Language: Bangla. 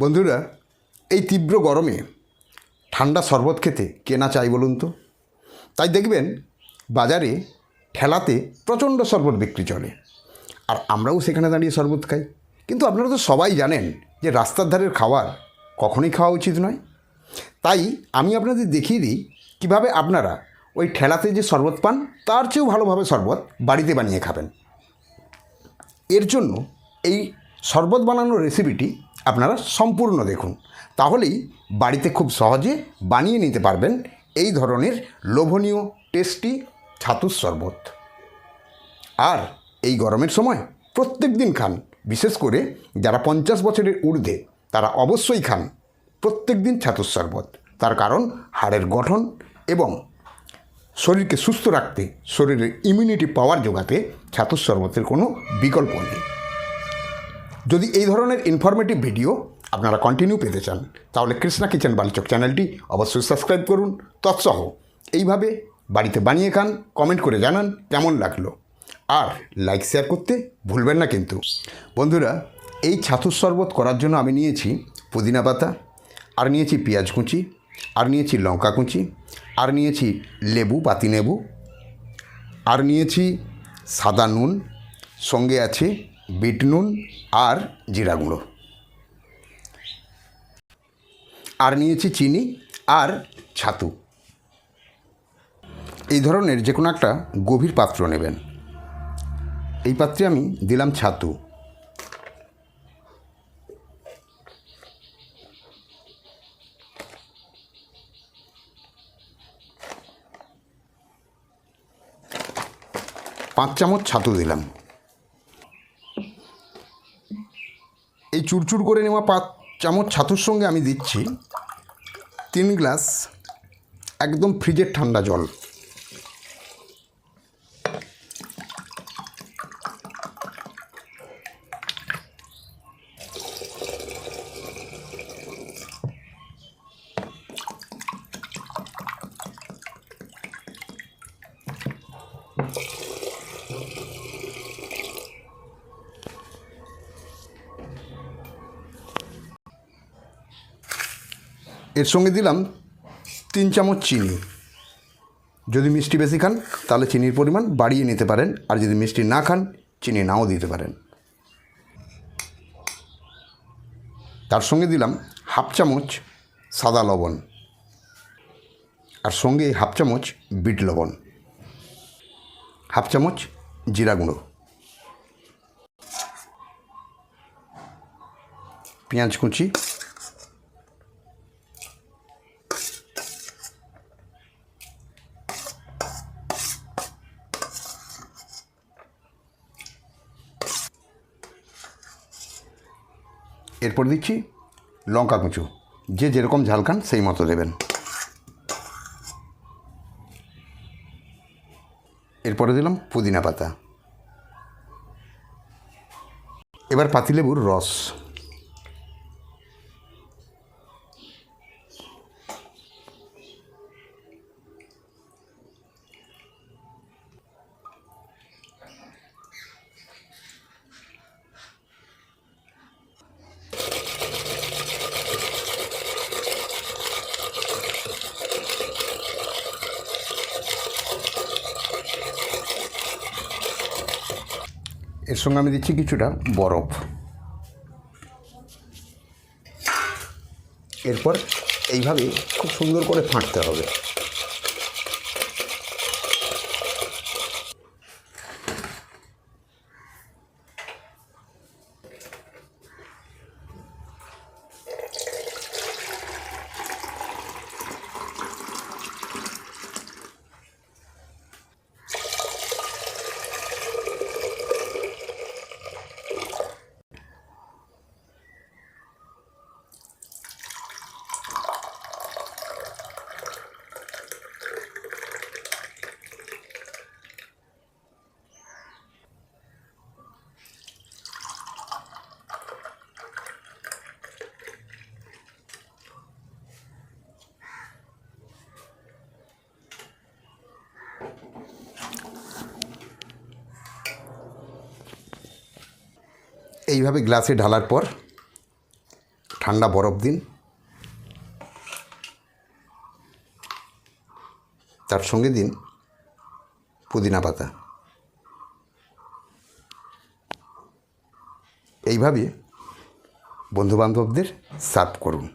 বন্ধুরা, এই তীব্র গরমে ঠান্ডা শরবত খেতে কেনা চাই বলুন তো? তাই দেখবেন, বাজারে ঠেলাতে প্রচণ্ড শরবত বিক্রি চলে। আর আমরাও সেখানে দাঁড়িয়ে শরবত খাই। কিন্তু আপনারা তো সবাই জানেন যে রাস্তার ধারের খাবার কখনোই খাওয়া উচিত নয়। তাই আমি আপনাদের দেখিয়ে দিই কীভাবে আপনারা ওই ঠেলাতে যে শরবত পান, তার চেয়েও ভালোভাবে শরবত বাড়িতে বানিয়ে খাবেন। এর জন্য এই শরবত বানানোর রেসিপিটি আপনারা সম্পূর্ণ দেখুন। তাহলেই বাড়িতে খুব সহজে বানিয়ে নিতে পারবেন এই ধরনের লোভনীয়, টেস্টি ছাতুর শরবত। আর এই গরমের সময় প্রত্যেক দিন খান, বিশেষ করে যারা পঞ্চাশ বছরের ঊর্ধ্বে, তারা অবশ্যই খান প্রত্যেক দিন ছাতুর শরবত। তার কারণ হাড়ের গঠন এবং শরীরকে সুস্থ রাখতে, শরীরের ইমিউনিটি পাওয়ার যোগাতে ছাতুর শরবতের কোনো বিকল্প নেই। যদি এই ধরনের ইনফরমেটিভ ভিডিও আপনারা কন্টিনিউ পেতে চান, তাহলে কৃষ্ণা কিচেন বালচক চ্যানেলটি অবশ্যই সাবস্ক্রাইব করুন। তৎসহ এইভাবে বাড়িতে বানিয়ে খান কমেন্ট করে জানান কেমন লাগল। আর লাইক শেয়ার করতে ভুলবেন না কিন্তু। বন্ধুরা, এই ছাতুর শরবত করার জন্য আমি নিয়েছি পুদিনা পাতা, আর নিয়েছি পেঁয়াজ কুচি, আর নিয়েছি লঙ্কা কুচি, আর নিয়েছি লেবু পাতি লেবু আর নিয়েছি সাদা নুন, সঙ্গে আছে বিট নুন আর জিরা গুঁড়ো। আর নিয়েছি চিনি আর ছাতু। এই ধরনের যে কোনো একটা গভীর পাত্র নেবেন। এই পাত্রে আমি দিলাম ছাতু। পাঁচ চামচ ছাতু দিলাম। এই চুরচুর করে নেওয়া পাঁচ চামচ ছাতুর সঙ্গে আমি দিচ্ছি তিন গ্লাস একদম ফ্রিজের ঠান্ডা জল। এর সঙ্গে দিলাম তিন চামচ চিনি। যদি মিষ্টি বেশি খান, তাহলে চিনির পরিমাণ বাড়িয়ে নিতে পারেন। আর যদি মিষ্টি না খান, চিনি নাও দিতে পারেন। তার সঙ্গে দিলাম হাফ চামচ সাদা লবণ। আর সঙ্গে হাফ চামচ বিট লবণ। হাফ চামচ জিরা গুঁড়ো। পেঁয়াজ কুচি এরপর দিচ্ছি লঙ্কা কুঁচু। যে যেরকম ঝাল খান, সেই মতো দেবেন। এরপরে দিলাম পুদিনা পাতা। এবার পাতিলেবুর রস। এর সঙ্গে আমি দিচ্ছি কিছুটা বরফ। এরপর এইভাবে খুব সুন্দর করে ফাঁটতে হবে। এইভাবে গ্লাসে ঢালার পর ঠান্ডা বরফ দিন। তার সঙ্গে দিন পুদিনা পাতা। এইভাবে বন্ধুবান্ধবদের সার্ভ করুন।